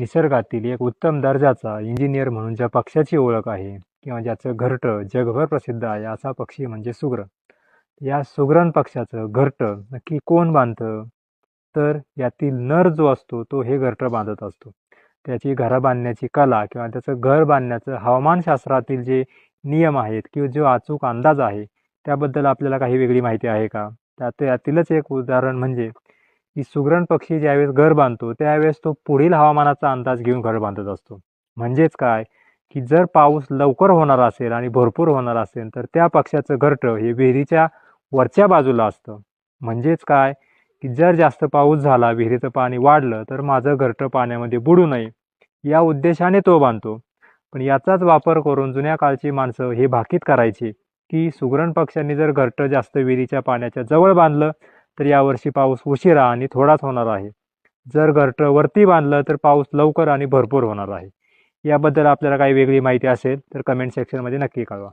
निसर्गातील एक उत्तम दर्जाचा इंजिनियर म्हणून ज्या पक्ष्याची ओळख आहे किंवा ज्याचं घरटं जगभर प्रसिद्ध आहे असा पक्षी म्हणजे सुग्र. या सुग्रण पक्ष्याचं घरटं नक्की कोण बांधतं? तर यातील नर जो असतो तो हे घरटं बांधत असतो. त्याची घरं बांधण्याची कला किंवा त्याचं घर बांधण्याचं हवामानशास्त्रातील जे नियम आहेत किंवा जो अचूक अंदाज आहे त्याबद्दल आपल्याला काही वेगळी माहिती आहे का? त्यात यातीलच एक उदाहरण म्हणजे की सुग्रण पक्षी ज्यावेळेस घर बांधतो त्यावेळेस तो पुढील हवामानाचा अंदाज घेऊन घर बांधत असतो. म्हणजेच काय? की जर पाऊस लवकर होणार असेल आणि भरपूर होणार असेल तर त्या पक्ष्याचं घरटं हे विहिरीच्या वरच्या बाजूला असतं. म्हणजेच काय? की जर जास्त पाऊस झाला विहिरीचं पाणी वाढलं तर माझं घरटं पाण्यामध्ये बुडू नये. या उद्देशाने तो बांधतो. पण याचाच वापर करून जुन्या काळची माणसं हे भाकीत करायची की सुगरण पक्ष्यांनी जर घरटं जास्त विहिरीच्या पाण्याच्या जवळ बांधलं तर यावर्षी पाऊस उशिरा आणि थोडाच होणार आहे. जर घरटं वरती बांधलं तर पाऊस लवकर आणि भरपूर होणार आहे. याबद्दल आपल्याला काही वेगळी माहिती असेल तर कमेंट सेक्शनमध्ये नक्की कळवा.